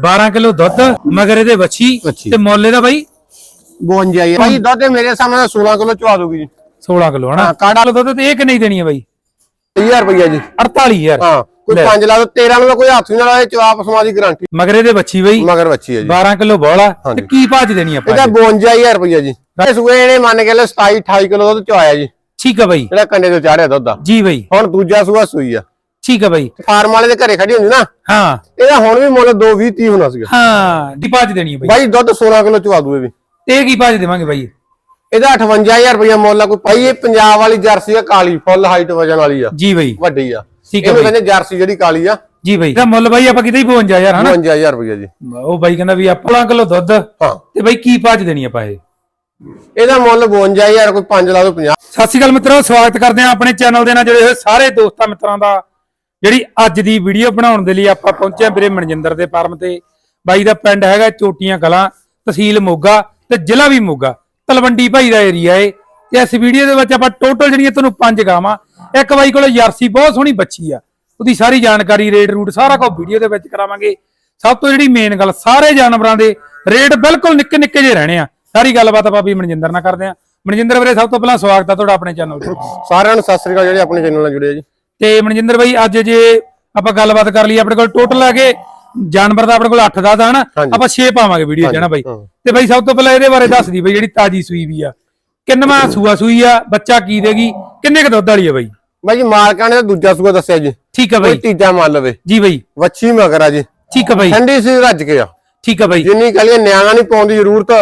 12 kilo ਦੁੱਧ ਮਗਰ ਇਹਦੇ ਵੱਛੀ। ਤੇ ਮੁੱਲ ਇਹਦਾ ਬਾਈ 52 ਹੀ ਹੈ ਭਾਈ ਦੁੱਧ ਇਹ ਮੇਰੇ ਸਾਹਮਣੇ 16 ਕਿਲੋ ਚਵਾ ਦੂਗੀ ਜੀ। 16 ਕਿਲੋ ਹਨਾ? ਹਾਂ, ਕਾੜਾ- ਕਿਲੋ ਦੁੱਧ ਤੇ ਇਹ ਕਿੰਨੀ ਦੇਣੀ ਹੈ ਬਾਈ? 30000 ਰੁਪਇਆ ਜੀ। 48000 ਹਾਂ ਕੋਈ ਲੈ। 5 ਲਾ ਦੋ 13 ਨੂੰ ਕੋਈ ਹੱਥ ਨਹੀਂ ਲਾਏ ਚਵਾਪ ਸਮਾ ਦੀ ਗਾਰੰਟੀ ਮਗਰ ਇਹਦੇ ਵੱਛੀ ਬਾਈ ਮਗਰ ਬੱਚੀ ਹੈ ਜੀ। 12 ਕਿਲੋ ਬੋਲਾ ਤੇ। ਕੀ ਭਾਜ ਦੇਣੀ ਆਪਾਂ ਇਹਦਾ ਇਹ? 52000 ਰੁਪਇਆ ਜੀ। ਇਹ ਸੂਏ ਇਹਨੇ ਮੰਨ ਕੇ ਲੈ 27 28 ਕਿਲੋ ਦੁੱਧ ਚਵਾਇਆ ਜੀ। ਠੀਕ ਆ ਬਾਈ। ਜਿਹੜਾ ਕੰਡੇ ਤੋਂ ਚਾੜਿਆ ਦੁੱਧ ਦਾ ਜੀ ਬਾਈ। ਹੁਣ ਦੂਜਾ ਸੂਆ ਸੂਈ ਆ। ਠੀਕ ਆ ਬਾਈ। ਫਾਰਮ ਵਾਲੇ ਦੇ ਘਰੇ ਖੜੀ ਹੁੰਦੀ ਨਾ ਹਾਂ। ਇਹਦਾ ਹੁਣ ਵੀ ਮੁੱਲ 2 20 30 ਹੋਣਾ ਸੀਗਾ। ਹਾਂ ਭਾਜ ਦੇਣੀ ਹੈ ਬਾਈ। ਬਾਈ ਦੁੱਧ 16 ਕਿਲੋ ਚਵਾ ਦੂ ਇਹ ਵੀ। ਤੇ ਇਹ ਕੀ ਭਾਜ ਦੇਵਾਂਗੇ ਬਾਈ? ਇਹਦਾ 58000 ਰੁਪਇਆ ਮੁੱਲ ਆ ਕੋਈ। ਭਾਈ ਇਹ ਪੰਜਾਬ ਵਾਲੀ ਜਰਸੀ ਆ ਕਾਲੀ। ਫੁੱਲ ਹਾਈਟ ਵਜਨ ਵਾਲੀ ਆ। ਜੀ ਬਾਈ। ਵੱਡੀ ਆ। ਠੀਕ ਹੈ ਇਹਨੂੰ। ਕਹਿੰਦੇ ਜਰਸੀ ਜਿਹੜੀ ਕਾਲੀ ਆ। ਜੀ ਬਾਈ। ਇਹਦਾ ਮੁੱਲ ਬਾਈ ਆਪਾਂ ਕਿਤੇ ਹੀ 52000 ਹਨਾ? 55000 ਰੁਪਇਆ ਜੀ। ਉਹ ਬਾਈ ਕਹਿੰਦਾ ਵੀ ਆਪਾਂ 16 ਕਿਲੋ ਦੁੱਧ। ਹਾਂ। ਤੇ ਬਾਈ ਕੀ ਭਾਜ ਦੇਣੀ ਆਪਾਂ ਇਹ? ਇਹਦਾ ਮੁੱਲ 52000 ਕੋਈ 5 ਲਾ ਦੋ 50 ਸਤਿ ਸ਼੍ਰੀ ਅਕਾਲ ਮਿੱਤਰੋ ਸਵਾਗਤ ਕਰਦੇ ਹਾਂ ਆਪਣੇ ਚੈਨਲ ਦੇ ਨਾਲ ਜੁੜੇ ਹੋਏ ਸਾਰੇ ਦੋਸਤਾਂ ਮਿੱਤਰਾਂ ਦਾ। ਜਿਹੜੀ ਅੱਜ ਦੀ ਵੀਡੀਓ ਬਣਾਉਣ ਦੇ ਲਈ ਆਪਾਂ ਪਹੁੰਚੇ ਹਾਂ ਵੀਰੇ ਮਨਜਿੰਦਰ ਦੇ ਫਾਰਮ ਤੇ। ਬਾਈ ਦਾ ਪਿੰਡ ਹੈਗਾ ਚੋਟੀਆਂ ਕਲਾਂ, ਤਹਿਸੀਲ ਮੋਗਾ ਤੇ ਜ਼ਿਲ੍ਹਾ ਵੀ ਮੋਗਾ। ਤਲਵੰਡੀ ਭਾਈ ਦਾ ਏਰੀਆ ਏ ਤੇ ਇਸ ਵੀਡੀਓ ਦੇ ਵਿੱਚ ਆਪਾਂ ਟੋਟਲ ਜਿਹੜੀਆਂ ਤੁਹਾਨੂੰ ਪੰਜ ਗਾਵਾਂ। ਇੱਕ ਬਾਈ ਕੋਲ ਯਾਰਸੀ ਬਹੁਤ ਸੋਹਣੀ ਬੱਚੀ ਆ। ਉਹਦੀ ਸਾਰੀ ਜਾਣਕਾਰੀ, ਰੇਟ ਰੂਟ ਸਾਰਾ ਕੁਝ ਵੀਡੀਓ ਦੇ ਵਿੱਚ ਕਰਾਵਾਂਗੇ। ਸਭ ਤੋਂ ਜਿਹੜੀ ਮੇਨ ਗੱਲ, ਸਾਰੇ ਜਾਨਵਰਾਂ ਦੇ ਰੇਟ ਬਿਲਕੁਲ ਨਿੱਕੇ ਨਿੱਕੇ ਜਿਹੇ ਰਹਿਣੇ ਆ। ਸਾਰੀ ਗੱਲਬਾਤ ਆਪਾਂ ਵੀ ਮਨਜਿੰਦਰ ਨਾਲ ਕਰਦੇ ਆ ਮਨਜਿੰਦਰ ਵੀਰੇ, ਸਭ ਤੋਂ ਪਹਿਲਾਂ ਸਵਾਗਤ ਆ ਤੁਹਾਡਾ ਆਪਣੇ ਚੈਨਲ ਤੇ। ਸਾਰਿਆਂ ਨੂੰ ਸਤਿ ਸ੍ਰੀ ਅਕਾਲ, ਜਿਹੜੇ ਆਪਣੇ ਚੈਨਲ ਨਾਲ ਜੁੜੇ ਆ ਜੀ। ਤੇ ਮਨਜਿੰਦਰ ਬਾਈ ਅੱਜ ਜੇ ਆਪਾਂ ਗੱਲਬਾਤ ਕਰ ਲਈ ਆਪਣੇ ਕੋਲ ਟੋਟਲ ਹੈਗੇ ਜਾਨਵਰ ਦਾ ਆਪਣੇ ਕੋਲ 8 ਦਾ ਤਾਂ ਹਨਾ ਹਾਂਜੀ। ਆਪਾਂ 6 ਪਾਵਾਂਗੇ ਵੀਡੀਓ ਹਨਾ ਬਾਈ। ਤੇ ਬਾਈ ਸਭ ਤੋਂ ਪਹਿਲਾਂ ਇਹਦੇ ਬਾਰੇ ਦੱਸ ਦੀ ਬਾਈ ਜਿਹੜੀ ਤਾਜੀ ਸੂਈ ਵੀ ਆ। ਕਿੰਨਵਾਂ ਸੂਆ ਸੂਈ ਆ ਬੱਚਾ ਕੀ ਦੇਗੀ ਕਿੰਨੇ ਕ ਦੁੱਧ ਵਾਲੀ ਆ ਬਾਈ? ਬਾਈ ਜੀ ਮਾਲਕਾਂ ਨੇ ਤਾਂ ਦੂਜਾ ਸੂਆ ਦੱਸਿਆ ਜੀ। ਠੀਕ ਆ ਕੋਈ ਬਾਈ ਤੀਜਾ ਮੰਨ ਲਵੇ। ਜੀ ਬਾਈ। ਵੱਛੀ ਮਗਰ ਆ ਜੀ। ਠੀਕ ਆ ਬਾਈ। ਠੰਡੀ ਸੀ ਰੱਜ ਕੇ ਆ। ਠੀਕ ਆ ਬਾਈ। ਜਿੰਨੀ ਕਲੀਏ ਨਿਆਣਾ ਨਹੀਂ ਪਾਉਣ ਦੀ ਜ਼ਰੂਰਤ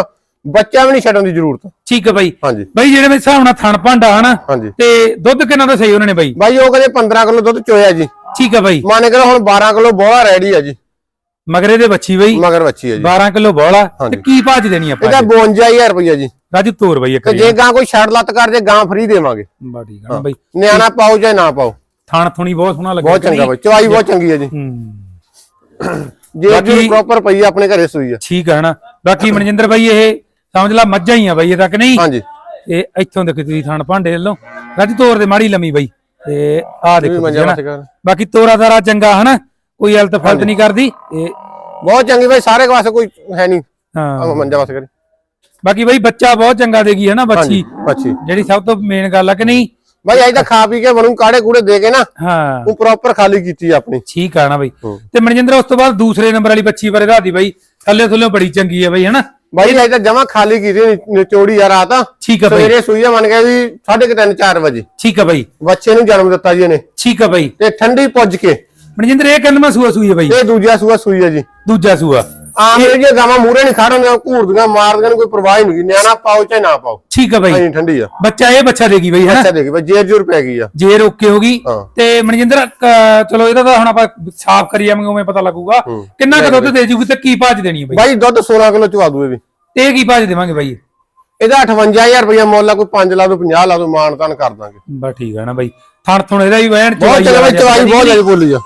ਬੱਚਾ ਵੀ ਨਹੀਂ ਛੱਡਣ ਦੀ ਜ਼ਰੂਰਤ। ਠੀਕ ਆ ਬਾਈ। ਹਾਂਜੀ। ਬਾਈ ਜਿਹੜੇ ਮੇਰੇ ਹਿਸਾਬ ਨਾਲ ਥਣ ਭਾਂਡਾ ਹਨਾ ਹਾਂਜੀ। ਤੇ ਦੁੱਧ ਕਿੰਨਾ ਦਾ ਸਹੀ ਉਹਨਾਂ ਨੇ ਬਾਈ? ਬਾਈ ਉਹ ਕਹਿੰਦੇ 15 ਕਿਲੋ ਦੁੱਧ ਚੋਇਆ ਜੀ। ਠੀਕ ਆ ਬਾਈ। ਮੰਨ ਕੇ ਹੁਣ 12 ਕਿਲੋ ਬੋਲਾ ਰੈਡੀ ਆ ਜੀ। ਮਗਰੇ ਦੇ ਬੱਚੀ ਬਾਈ। ਮਗਰ ਵੱਛੀ ਆ ਜੀ। 12 ਕਿਲੋ ਬੋਲਾ ਤੇ ਹਾਂਜੀ। ਕੀ ਭਾਜ ਦੇਣੀ ਆਪਾਂ ਇਹਦਾ 52000 ਰੁਪਇਆ ਜੀ। ਰਾਜੂ ਤੋਰ ਬਾਈ ਇੱਕ ਤੇ ਜੇ ਗਾਂ ਕੋਈ ਛੱਡ ਲੱਤ ਕਰ ਜੇ ਗਾਂ ਫ੍ਰੀ ਦੇਵਾਂਗੇ। ਬਾ ਠੀਕ ਆ ਨਾ ਬਾਈ। ਨਿਆਣਾ ਪਾਓ ਚਾਹੇ ਨਾ ਪਾਓ। ਥਣ ਥੁਣੀ ਬਹੁਤ ਸੋਹਣਾ ਲੱਗਿਆ ਬਹੁਤ ਚੰਗਾ ਬਾਈ। ਚਵਾਈ ਬਹੁਤ ਚੰਗੀ ਆ ਜੀ। ਹੂੰ। ਜੇ ਬਾਕੀ- ਜੀ ਪ੍ਰੋਪਰ ਪਈ ਆ, ਆਪਣੇ ਘਰੇ ਸੂਈ ਆ। ਠੀਕ ਹੈ ਨਾ ਬਾਕੀ ਮਨਜਿੰਦਰ ਬਾਈ ਇਹ ਸਮਝ ਲਾ ਮੱਝਾਂ ਹੀ ਆ ਬਾਈ ਇਹ ਤੱਕ ਨਹੀਂ। ਹਾਂਜੀ। ਇਹ ਇੱਥੋਂ ਦੇਖੋ ਤੁਸੀਂ ਥਣ ਭਾਂਡੇ ਵੱਲੋਂ ਰਾਜੂ ਤੋਰ ਦੇ ਮਾੜੀ ਲੰਮੀ ਬਾਈ। ਤੇ ਆਹ ਦੇਖੋ ਬਾਕੀ ਤੋਰਾ ਤਾਰਾ ਚੰਗਾ ਹਨਾ? ਕੋਈ ਹਲਤ ਫਲਤ ਨਹੀਂ ਕਰਦੀ। ਇਹ ਬਹੁਤ ਚੰਗੀ ਬਾਈ ਸਾਰੇ ਵਾਸਤੇ ਕੋਈ ਹੈ ਨਹੀਂ। ਹਾਂ। ਮੰਜਾ ਵਾਸਤੇ ਕਰੀ। ਬਾਕੀ ਬਾਈ ਬੱਚਾ ਬਹੁਤ ਚੰਗਾ ਦੇਗੀ ਹਨਾ ਬੱਚੀ? ਬੱਚੀ। ਜਿਹੜੀ ਸਭ ਤੋਂ ਮੇਨ ਗੱਲ ਆ ਕਿ ਨਹੀਂ? ਬਾਈ ਅੱਜ ਤਾਂ ਖਾ ਪੀ ਕੇ ਬਣੂ ਕਾੜੇ ਕੂੜੇ ਦੇ ਕੇ ਨਾ ਹਾਂ। ਉਹ ਪ੍ਰੋਪਰ ਖਾਲੀ ਕੀਤੀ ਆ ਆਪਣੀ। ਠੀਕ ਆ ਨਾ ਬਾਈ। ਹੂੰ। ਤੇ ਮਨਜਿੰਦਰ ਉਸ ਤੋਂ ਬਾਅਦ ਦੂਸਰੇ ਨੰਬਰ ਵਾਲੀ ਬੱਚੀ ਬਾਰੇ ਦੱਸਦੀ ਬਾਈ। ਥੱਲੇ ਥੱਲੇ ਬੜੀ ਚੰਗੀ ਹੈ ਬਾਈ ਹਨਾ? ਬਾਈ ਅੱਜ ਤਾਂ ਜਮਾ ਖਾਲੀ ਕੀਤੀ ਨਿਚੋੜੀ ਆ ਰਾਤ। ਠੀਕ ਆ ਬਾਈ। ਸਵੇਰੇ ਸੂਈ ਆ ਮੰਨ ਗਿਆ ਵੀ 3:30 4 ਵਜੇ। ਠੀਕ ਆ ਬਾਈ। ਬੱਚੇ ਨੂੰ ਜਨਮ ਦਿੱਤਾ ਜੀ ਇਹਨੇ। ਠੀਕ ਆ ਬਾਈ। ਤੇ ਠੰਡੀ ਪੁੱਜ ਕੇ। ਮਨਜਿੰਦਰ ਇਹ ਕਿੰਨਵਾਂ ਸੂਆ ਸੂਈ ਹੈ ਬਾਈ। ਇਹ ਦੂਜਾ ਸੂਆ ਸੂਈ ਜੀ। ਦੂਜਾ ਸੂਆ। ਆਮ ਇਹ ਜੇ ਗਾਵਾਂ ਮੂਰੇ ਨਹੀਂ ਖੜਨ ਘੂਰਦੀਆਂ ਮਾਰਦੀਆਂ ਨੂੰ ਕੋਈ ਪਰਵਾਹ ਹੀ ਨਹੀਂ ਨਿਆਣਾ ਪਾਓ ਚਾਹੇ ਨਾ ਪਾਓ। ਠੀਕ ਆ ਬਾਈ। ਐਨੀ ਠੰਡੀ ਆ। ਬੱਚਾ ਇਹ ਬੱਚਾ ਦੇਗੀ ਬਾਈ ਹਨਾ ਅੱਛਾ ਦੇਖੀ ਬਾਈ ਜੇਰ ਜੂਰ ਪੈ ਗਈ ਆ। ਜੇਰ ਓਕੇ ਹੋ ਗਈ ਹਾਂ। ਤੇ ਮਨਜਿੰਦਰ ਅਹ, ਚਲੋ ਇਹਦਾ ਤਾਂ ਹੁਣ ਆਪਾਂ ਸਾਫ਼ ਕਰੀ ਜਾਵਾਂਗੇ ਉਵੇਂ ਪਤਾ ਲੱਗੂਗਾ। ਕਿੰਨਾ ਕੁ ਦੁੱਧ ਦੇ ਜੂਗੀ ਤੇ ਕੀ ਭਾਜ ਦੇਣੀ ਹੈ ਬਾਈ? ਬਾਈ ਦੁੱਧ 16 ਕਿਲੋ ਚਵਾ ਦੂ ਇਹ ਵੀ। ਤੇ ਇਹ ਕੀ ਭਾਜ ਦੇਵਾਂਗੇ ਬਾਈ? ਇਹਦਾ 58000 ਰੁਪਇਆ ਮੁੱਲ ਆ ਕੋਈ 5 ਲਾ ਦੋ 50 ਲਾ ਦੋ ਮਾਨ ਤਾਨ ਕਰ ਦਾਂਗੇ। ਠੀਕ ਆ ਨਾ ਬਾਈ। ਥਣ ਥੁਣ ਇਹਦਾ ਵੀ ਵਹਿਣ ਬਹੁਤ ਚੰਗਾ ਬਾਈ ਚਵਾਈ ਬਹੁਤ ਜ਼ਿਆਦਾ ਬੋਲੀ ਆ।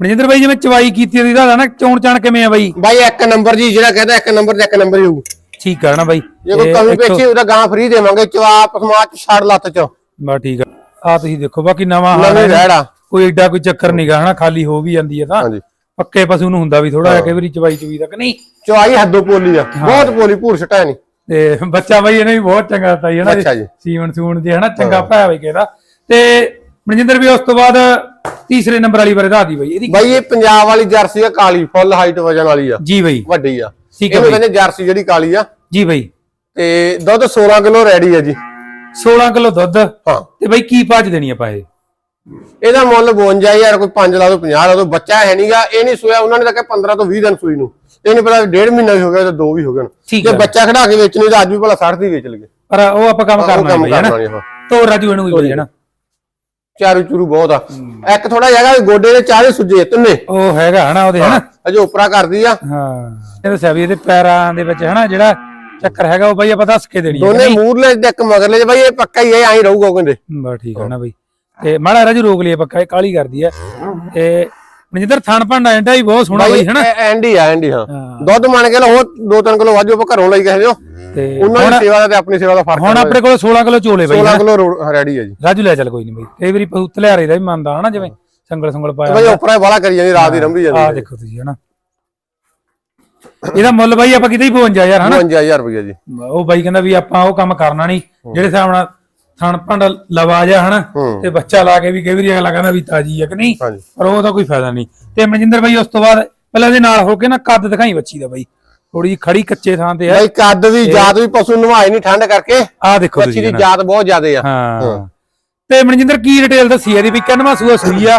ਮਨਜਿੰਦਰ ਬਾਈ ਜਿਵੇਂ ਚਵਾਈ ਕੀਤੀ ਉਹਦੀ ਦਾ ਨਾ ਚੋਣ ਚਾਣ ਕਿਵੇਂ ਆ ਬਾਈ? ਬਾਈ ਇੱਕ ਨੰਬਰ ਜੀ ਜਿਹੜਾ ਕਹਿੰਦਾ ਇੱਕ ਨੰਬਰ ਤੇ ਇੱਕ ਨੰਬਰ ਹੀ ਹੋਊ। ਠੀਕ ਆ ਨਾ ਬਾਈ। ਜੇ ਕੋਈ ਕਮੀ ਪੇਚੀ ਉਹਦਾ ਗਾਂ ਫ੍ਰੀ ਦੇਵਾਂਗੇ ਚਵਾਪ ਸਮਾਜ ਚ ਛੜ ਲੱਤ ਚ। ਬਸ ਠੀਕ ਆ। ਆ ਤੁਸੀਂ ਦੇਖੋ ਬਾਕੀ ਨਵਾਂ ਨਵੇਂ ਰਹਿੜਾ ਕੋਈ ਏਡਾ ਕੋਈ ਚੱਕਰ ਨਹੀਂਗਾ ਹਨਾ ਖਾਲੀ ਹੋ ਵੀ ਜਾਂਦੀ ਹੈ ਤਾਂ। ਹਾਂਜੀ। ਪੱਕੇ ਪਸ਼ੂ ਨੂੰ ਹੁੰਦਾ ਵੀ ਥੋੜਾ ਜਿਹਾ ਕਈ ਵਾਰੀ ਚਵਾਈ ਚੁਈ ਤੱਕ ਨਹੀਂ। ਚਵਾਈ ਹੱਦੋਂ ਪੋਲੀ ਆ। ਬਹੁਤ ਪੋਲੀ ਭੂਰ ਛਟਾ ਨਹੀਂ ਤੇ ਬੱਚਾ ਬਾਈ ਇਹਨੇ ਵੀ ਬਹੁਤ ਚੰਗਾ ਦਿੱਤਾ ਜੀ ਹਨਾ। ਸੀਵਨ ਸੂਣ ਜੇ ਹਨਾ ਚੰਗਾ ਵੀ ਕਿਹਦਾ। ਤੇ ਮਨਜਿੰਦਰ ਵੀ ਉਸ ਤੋਂ ਬਾਅਦ ਤੀਸਰੇ ਨੰਬਰ ਵਾਲੀ ਬਾਰੇ ਦੱਸਦੀ ਬਾਈ ਇਹਦੀ ਬਾਈ ਇਹ ਪੰਜਾਬ ਵਾਲੀ ਜਰਸੀ ਆ ਕਾਲੀ ਫੁੱਲ ਹਾਈਟ ਵਜਨ ਵਾਲੀ ਆ। ਜੀ ਬਾਈ। ਵੱਡੀ ਆ। ਠੀਕ ਆ ਇਹਨੂੰ ਕਹਿੰਦੇ ਜਰਸੀ ਜਿਹੜੀ ਕਾਲੀ ਆ। ਜੀ ਬਾਈ। ਤੇ ਦੁੱਧ 16 ਕਿਲੋ ਰੈਡੀ ਆ ਜੀ। 16 ਕਿਲੋ ਦੁੱਧ। ਹਾਂ। ਤੇ ਬਾਈ ਕੀ ਭਾਜ ਦੇਣੀ ਆਪਾਂ ਇਹ? ਇਹਦਾ ਮੁੱਲ 52000 ਕੋਈ 5 ਲਾ ਦੋ 50 ਲਾ ਦੋ ਬੱਚਾ ਹੈ ਨਹੀਂਗਾ ਇਹ ਨਹੀਂ ਸੋਇਆ ਉਹਨਾਂ ਨੇ ਤਾਂ ਕਿ 15 ਤੋਂ 20 ਦਿਨ ਸੂਈ ਨੂੰ। ਇਹ ਨਹੀਂ ਪਤਾ ਡੇਢ ਮਹੀਨਾ ਵੀ ਹੋ ਗਿਆ ਤੇ ਦੋ ਵੀ ਹੋ ਗਏ ਜੇ। ਬੱਚਾ ਖੜਾ ਕੇ ਵੇਚਣੀ ਤਾਂ ਅੱਜ ਵੀ ਭਲਾ 60 ਦੀ ਵੇਚ ਲਗੇ ਪਰ ਉਹ ਆਪਾਂ ਕੰਮ ਕਰਨਾ ਨਹੀਂ ਆਪਾਂ ਤੋਰ ਰਾਜੂ ਇਹਨੂੰ ਵੀ ਬਾਈ ਹਨਾ ਚਾਰੂ ਚੂਰੂ ਬਹੁਤ ਆ। ਇੱਕ ਥੋੜਾ ਜਗ੍ਹਾ ਗੋਡੇ ਦੇ ਚਾਰੇ ਸੁੱਜੇ ਤਿੰਨੇ। ਉਹ ਹੈਗਾ ਹਨਾ ਉਹਦੇ ਹਨਾ? ਅਜੇ ਉਪਰਾ ਕਰਦੀ ਆ। ਹਾਂ। ਇਹ ਦੱਸਿਆ ਵੀ ਇਹਦੇ ਪੈਰਾਂ ਦੇ ਵਿੱਚ ਹਨਾ ਜਿਹੜਾ ਚੱਕਰ ਹੈਗਾ ਉਹ ਬਾਈ ਆਪਾਂ ਦੱਸ ਕੇ ਦੇਣੀ ਦੋਨੇ ਮੂਰਲੇ ਤੇ ਇੱਕ ਮਗਰਲੇ ਚ ਬਾਈ ਇਹ ਪੱਕਾ ਹੀ ਇਹ ਐਂ ਰਹੂਗਾ ਕਹਿੰਦੇ। ਬਸ ਠੀਕ ਹੈ। ਨਾ ਬਾਈ। ਤੇ ਮਾੜਾ ਰਾਜੂ ਰੋਕ ਲਈਏ ਪੱਕਾ ਇਹ ਕਾਲੀ ਕਰਦੀ ਹੈ ਤੇ ਮਨਜਿੰਦਰ ਥਣ ਭਾਂਡਾ ਐਂਡਾ ਹੀ ਬਹੁਤ ਸੋਹਣਾ ਬਾਈ ਹਨਾ? ਐਂਡੀ ਆ ਐਂਡੀ ਹਾਂ। ਹਾਂ। ਦੁੱਧ ਮੰਨ ਕੇ ਲਓ 2-3 ਕਿਲੋ ਵਾਜੋ ਆਪਾਂ ਘਰੋਂ ਲਈ ਦਿਓ। ਤੇ ਉਹਨਾਂ ਦੀ ਸੇਵਾ ਦਾ ਤੇ ਆਪਣੀ ਸੇਵਾ ਦਾ ਫ਼ਰਕ ਹੁਣ ਆਪਣੇ ਕੋਲ 16 ਕਿਲੋ ਚੋਲੇ ਬਾਈ 16 ਕਿਲੋ ਰੈਡੀ ਆ ਜੀ। ਰਾਜੂ ਲੈ ਚੱਲ ਕੋਈ ਨਹੀਂ ਬਾਈ ਕਈ ਵਾਰੀ ਪਹੁਤ ਲਿਆਰੇ ਦਾ ਵੀ ਮੰਨਦਾ ਹਨਾ ਜਿਵੇਂ ਸੰਗਲ ਸੰਗਲ ਪਾਇਆ ਬਾਈ ਉਪਰਾ ਵਾਲਾ ਕਰੀ ਜਾਂਦੀ ਰਾਤ ਦੀ ਰੰਭੀ ਆ। ਜਾਂਦੀ ਦੇਖੋ ਤੁਸੀਂ ਹਨਾ। ਇਹਦਾ ਮੁੱਲ ਬਾਈ ਆਪਾਂ ਕਿਤੇ ਹੀ 52000 ਹਨਾ? 55000 ਰੁਪਏ ਜੀ। ਉਹ ਬਾਈ ਕਹਿੰਦਾ ਵੀ ਆਪਾਂ ਉਹ ਕੰਮ ਕਰਨਾ ਨਹੀਂ ਜਿਹੜੇ ਹਿਸਾਬ ਨਾਲ ਥਣ ਭੰਡ ਲਵਾ ਜਾ ਹਨਾ? ਹੂੰ। ਤੇ ਬੱਚਾ ਲਾ ਕੇ ਵੀ ਕਈ ਵਾਰੀ ਅਗਲਾ ਕਹਿੰਦਾ ਵੀ ਤਾਜੀ ਹੈ ਕਿ ਨਹੀਂ? ਹਾਂਜੀ। ਪਰ ਉਹਦਾ ਕੋਈ ਫਾਇਦਾ ਨਹੀਂ। ਤੇ ਮਨਜਿੰਦਰ ਬਾਈ ਉਸ ਤੋਂ ਬਾਅਦ ਪਹਿਲਾਂ ਇਹਦੇ ਨਾਲ ਹੋ ਕੇ ਨਾ ਕੱਦ ਦਿਖਾਈ ਬੱਚੀ ਦਾ ਬਾਈ। ਥੋੜੀ ਜਿਹੀ ਖੜੀ ਕੱਚੇ ਥਾਂ ਤੇ ਆ। ਬਾਈ ਕੱਦ ਵੀ ਜਾਤ ਵੀ ਪਸ਼ੂ ਨਵਾਏ ਨਹੀਂ ਠੰਡ ਕਰਕੇ। ਆ ਦੇਖੋ ਬੱਚੀ ਤੁਸੀਂ ਦੀ। ਜਾਤ ਬਹੁਤ ਜ਼ਿਆਦੇ ਆ। ਹਾਂ। ਤੇ ਮਨਜਿੰਦਰ ਕੀ ਡਿਟੇਲ ਦੱਸੀ ਇਹਦੀ ਵੀ? ਕਿੰਨਵਾਂ ਸੂਆ ਸੂਈ ਆ?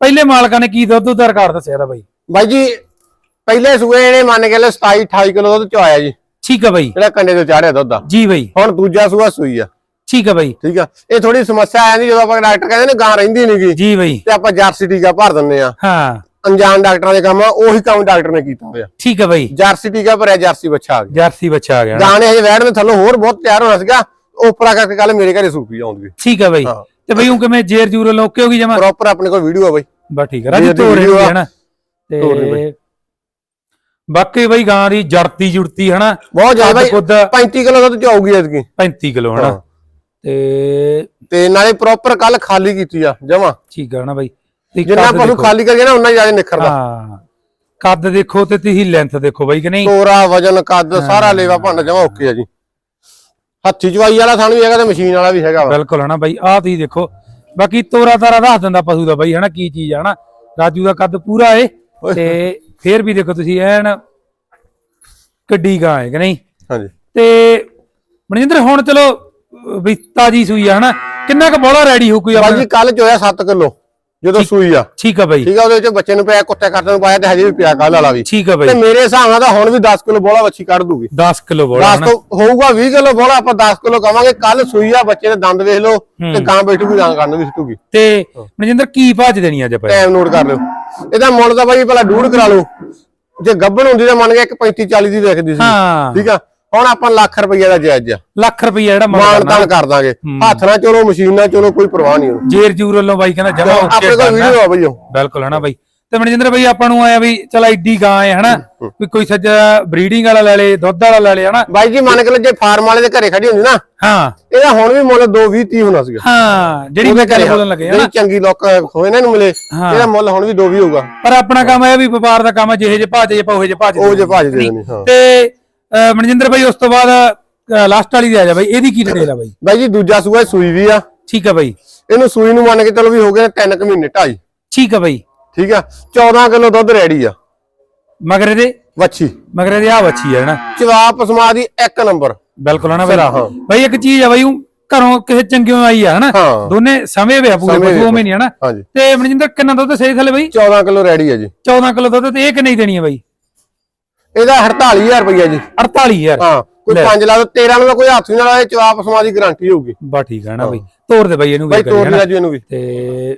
ਪਹਿਲੇ ਮਾਲਕਾਂ ਨੇ ਕੀ ਦੁੱਧ ਦਾ ਰਿਕਾਰਡ ਦੱਸਿਆ ਦਾ ਬਾਈ? ਬਾਈ ਜੀ ਪਹਿਲੇ ਸੂਏ ਇਹਨੇ ਮੰਨ ਕੇ ਲੈ 27 28 ਕਿਲੋ ਦੁੱਧ ਚ ਆਇਆ ਜੀ। ਠੀਕ ਆ ਬਾਈ। ਜਿਹੜਾ ਕੰਡੇ ਤੋਂ ਚਾੜਿਆ ਦੁੱਧ ਆ। ਜੀ ਬਾਈ। ਹੁਣ ਦੂਜਾ ਸੂਆ ਸੂਈ ਆ। ਠੀਕ ਆ ਬਾਈ। ਠੀਕ ਆ। ਇਹ ਥੋੜੀ ਸਮੱਸਿਆ ਆ ਜਾਂਦੀ ਜਦੋਂ ਆਪਾਂ ਡਾਕਟਰ ਕਹਿੰਦੇ ਨੇ ਗਾਂ ਰਹਿੰਦੀ ਨਹੀਂਗੀ ਜੀ ਬਾਈ। ਤੇ ਆਪਾਂ ਜਰਸੀ ਟੀਕਾ ਭਰ ਦਿੰਨੇ ਆ। ਹਾਂ। ਅਣਜਾਣ ਡਾਕਟਰਾਂ ਦੇ ਕੰਮ ਆ ਉਹੀ ਕੰਮ ਡਾਕਟਰ ਨੇ ਕੀਤਾ ਹੋਇਆ। ਠੀਕ ਆ ਬਾਈ। ਜਰਸੀ ਟੀਕਾ ਭਰਿਆ ਜਰਸੀ ਬੱਚਾ ਆ ਗਿਆ। ਜਰਸੀ ਬੱਚਾ ਆ ਗਿਆ। ਨਾ। ਗਾਂ ਨੇ ਹਜੇ ਵੈੜ ਦੇ ਥੱਲੋਂ ਹੋਰ ਬਹੁਤ ਤਿਆਰ ਹੋਣਾ ਸੀਗਾ। ਉਪਰਾ ਕਰਕੇ ਕੱਲ ਮੇਰੇ ਘਰੇ ਸੂਪੀ ਆਉਂਦੀ। ਠੀਕ ਆ ਬਾਈ। ਹਾਂ। ਤੇ ਬਈ ਉਹ ਕਿਵੇਂ ਜੇਰ ਜੂਰ ਲੋਕੇ ਹੋ ਗਈ ਜਮਾ? ਪ੍ਰੋਪਰ ਆਪਣੇ ਕੋਲ ਵੀਡੀਓ ਆ ਬਾਈ। ਬਸ ਠੀਕ ਆ। ਰਾਜੀ ਦੀ ਤੋਰੇ ਆ। ਹੈ ਨਾ ਦੀ। ਤੇ ਬਾਕੀ ਬਈ ਗਾਂ ਦੀ ਜੜਤੀ ਜੁੜਤੀ ਹਨਾ। ਬਹੁਤ ਜ਼ਿਆਦਾ ਬਾਈ ਕੁੱਦ 35 ਕਿਲੋ ਦੁੱਧ ਚ ਆਊਗੀ ਐਤਕੀ। 35 ਕਿਲੋ ਹਨਾ। ਹਾਂ। ਤੇ ਤੇ ਨਾਲੇ ਪ੍ਰੋਪਰ ਕੱਲ ਖਾਲੀ ਕੀਤੀ ਆ ਜਮਾ। ਠੀਕ ਆ ਨਾ ਬਾਈ। ਤੇ ਜਿੰਨਾ ਕੱਦ ਪਸ਼ੂ ਦੇਖੋ। ਖਾਲੀ ਕਰੀਏ ਨਾ ਉਨਾ ਜ਼ਿਆਦਾ ਨਿਖਰਦਾ। ਹਾਂ। ਕੱਦ ਦੇਖੋ ਤੇ ਤੁਸੀਂ ਲੈਂਥ ਦੇਖੋ ਬਾਈ ਕਿ ਨਹੀਂ? ਤੋਰਾ ਵਜਨ ਕੱਦ ਸਾਰਾ ਲੇਵਾ ਭਾਂਡਾ ਜਮਾ ਓਕੇ ਆ ਜੀ। ਹੱਥੀ ਚਵਾਈ ਵਾਲਾ ਥਣ ਵੀ ਹੈਗਾ ਤੇ ਮਸ਼ੀਨ ਵਾਲਾ ਵੀ ਹੈਗਾ ਵਾ। ਬਿਲਕੁਲ ਹਨਾ ਬਾਈ। ਆਹ ਤੁਸੀਂ ਦੇਖੋ। ਬਾਕੀ ਤੋਰਾ ਤਾਰਾ ਦੱਸ ਦਿੰਦਾ ਪਸ਼ੂ ਦਾ ਬਾਈ ਹਨਾ ਕੀ ਚੀਜ਼ ਆ ਹਨਾ ਰਾਜੂ ਦਾ ਕੱਦ ਪੂਰਾ ਏ। ਤੇ ਫੇਰ ਵੀ ਦੇਖੋ ਤੁਸੀਂ ਐਨ ਕਿੱਡੀ ਗਾਂ ਹੈ ਕਿ ਨਹੀਂ? ਹਾਂਜੀ। ਤੇ ਮਨਿੰਦਰ ਹੁਣ ਚਲੋ ਵੀ ਤਾਜੀ ਸੂਈ ਆ ਹਨਾ? ਕਿੰਨਾ ਕੁ ਬੋਲਾ ਰੈਡੀ ਹੋ ਕੋਈ ਬਾਈ ਜੀ ਕੱਲ ਚ ਹੋਇਆ 7 ਕਿਲੋ ਜਦੋਂ ਸੂਈ ਆ। ਠੀਕ ਆ ਬਾਈ। ਠੀਕ ਆ ਉਹਦੇ ਵਿੱਚ ਬੱਚੇ ਨੂੰ ਪਿਆ ਕੁੱਤੇ ਕੱਟਣ ਨੂੰ ਪਾਇਆ ਤੇ ਹਜੇ ਵੀ ਪਿਆ ਕੱਲ ਵਾਲਾ ਵੀ। ਠੀਕ ਆ ਤੇ ਬਾਈ ਮੇਰੇ ਹਿਸਾਬ ਨਾਲ ਤਾਂ ਹੁਣ ਵੀ 10 ਕਿਲੋ ਬੋਲਾ ਬੱਚੀ ਕੱਢ ਦੂਗੀ। 10 ਕਿਲੋ ਬੋਲਾ 10 ਹਨਾ? ਤੋਂ ਹੋਊਗਾ 20 ਕਿਲੋ ਬੋਲਾ ਆਪਾਂ 10 ਕਿਲੋ ਕਵਾਂਗੇ ਕੱਲ ਸੂਈ ਆ ਬੱਚੇ ਦੇ ਦੰਦ ਵੇਖ ਲਓ ਤੇ ਗਾਂ ਬੈਠੂਗੀ ਗਾਂ ਕਰਨ ਵੀ ਸਿੱਟੂਗੀ। ਤੇ ਮਨਿੰਦਰ ਕੀ ਭੱਜ ਦੇਣੀ ਅੱਜ ਆਪਾਂ? ਟਾਈਮ ਨੋਟ ਕਰ ਲਿਓ। ਇਹਦਾ ਮੁੱਲ ਤਾਂ ਬਾਈ ਪਹਿਲਾਂ ਡੂੜ ਕਰਾ ਲਓ। ਜੇ ਗੱਬਣ ਹੁੰਦੀ ਤਾਂ ਮੰਨ ਗਿਆ ਇੱਕ 35 40 ਦੀ ਵੇਚਦੀ ਸੀ। ਠੀਕ ਆ? ਹੁਣ ਆਪਾਂ ਲੱਖ ਰੁਪਈਆ ਦਾ ਜਾਇਜ਼ ਆ। ਲੱਖ ਰੁਪਈਆ ਜਿਹੜਾ ਮਾਨ ਮੰਗਦਾ ਤਾਨ ਕਰ ਦਾਂਗੇ। ਹੱਥ ਨਾਲ ਚਲੋ ਮਸ਼ੀਨ ਨਾਲ ਚਲੋ ਕੋਈ ਪਰਵਾਹ ਨਹੀਂ ਉਹਨੂੰ। ਜੇਰ ਜੂਰ ਵੱਲੋਂ ਬਾਈ ਕਹਿੰਦਾ ਜਮਾ ਆਪਣੇ ਕੋਲ ਵੀਡੀਓ ਆ ਬਈ ਉਹ। ਬਿਲਕੁਲ ਹਨਾ ਬਾਈ। ਤੇ ਮਨਜਿੰਦਰ ਬਾਈ ਆਪਾਂ ਨੂੰ ਆਇਆ ਵੀ ਚਲ ਐਡੀ ਗਾਂ ਹੈ ਹਨਾ? ਵੀ ਕੋਈ ਸੱਜਾ ਬਰੀਡਿੰਗ ਵਾਲਾ ਲੈ ਲੇ ਦੁੱਧ ਵਾਲਾ ਲੈ ਲੇ ਹਨਾ? ਬਾਈ ਜੀ ਮੰਨ ਕੇ ਲਓ ਜੇ ਫਾਰਮ ਵਾਲੇ ਦੇ ਘਰੇ ਖੜੀ ਹੁੰਦੀ ਨਾ ਹਾਂ। ਇਹਦਾ ਹੁਣ ਵੀ ਮੁੱਲ 2 20 30 ਹੋਣਾ ਸੀਗਾ। ਹਾਂ ਜਿਹੜੀ ਮੈਂ ਗੱਲ ਬੋਲਣ ਲੱਗੇ ਹਨਾ? ਚੰਗੀ ਲੋਕ ਹੋਏ ਨਾ ਇਹਨੂੰ ਮਿਲੇ ਹਾਂ। ਇਹਦਾ ਮੁੱਲ ਹੁਣ ਵੀ 2 20 ਹੋਊਗਾ। ਪਰ ਆਪਣਾ ਕੰਮ ਇਹ ਵੀ ਵਪਾਰ ਦਾ ਕੰਮ ਹੈ ਜਿਹੇ ਜੇ ਭਾਜੇ ਜੇ ਪਾਉਹੇ ਜੇ ਭਾਜ ਉਹ ਜੇ ਭਾਜ ਦੇ ਹਾਂ। ਤੇ ਮਨਜਿੰਦਰ ਬਾਈ ਉਸ ਤੋਂ ਬਾਅਦ ਲਾਸਟ ਵਾਲੀ ਦੇ ਆ ਜਾ ਬਾਈ। ਇਹਦੀ ਕੀ ਡਿਟੇਲ ਆ ਬਾਈ? ਬਾਈ ਜੀ ਦੂਜਾ ਸੂਆ ਸੂਈ ਵੀ ਆ। ਠੀਕ ਆ ਬਾਈ। ਇਹਨੂੰ ਸੂਈ ਨੂੰ ਮੰਨ ਕੇ ਚਲੋ ਵੀ ਹੋ ਗਏ 3 ਕੁ ਮਹੀਨੇ ਢਾਈ। ਠੀਕ ਆ ਬਾਈ। ਠੀਕ ਆ? 14 ਕਿਲੋ ਦੁੱਧ ਰੈਡੀ ਆ। ਮਗਰ ਇਹਦੇ? ਵੱਛੀ। ਮਗਰ ਇਹਦੇ ਆ ਵੱਛੀ ਹੈ ਹਨਾ? ਜਵਾਬ ਪਸਮਾ ਦੀ ਇੱਕ ਨੰਬਰ। ਬਿਲਕੁਲ ਹਨਾ ਬਾਈ। ਬਾਈ ਇੱਕ ਚੀਜ਼ ਆ ਬਾਈ ਘਰੋਂ ਕਿਸੇ ਚੰਗਿਓਂ ਆਈ ਆ ਹਨਾ। ਦੋਨੇ ਸਮੇਂ ਵੇ ਆ ਪੂਰੇ ਪਸ਼ੂ ਆ। ਉਵੇਂ ਨਹੀਂ ਹਨਾ? ਤੇ ਮਨਜਿੰਦਰ ਕਿੰਨਾ ਦੁੱਧ ਸਹੀ ਥਲੇ ਬਾਈ? 14 ਕਿਲੋ ਰੈਡੀ ਆ ਜੀ। 14 ਕਿਲੋ ਦੁੱਧ ਤੇ ਇਹ ਕਿੰਨੀ ਦੇਣੀ ਹੈ ਬਾਈ। ਇਹਦਾ 48000 ਰੁਪਈਆ ਜੀ। 48000 ਹਾਂ ਕੋਈ 5 ਲਾ ਦੋ 13 ਨੂੰ ਕੋਈ ਹੱਥ ਵੀ ਨਾ ਲਾਏ ਜਵਾਬ ਪਸਮਾ ਦੀ ਗਾਰੰਟੀ ਹੋਊਗੀ। ਬਾ ਠੀਕ ਹੈ ਨਾ ਬਾਈ ਤੋਰ ਦੇ ਬਾਈ ਇਹਨੂੰ ਵੀ ਬਾਈ ਕਰੀ ਤੋੜ ਹਨਾ। ਲਿਆ ਜੀ ਇਹਨੂੰ ਵੀ। ਤੇ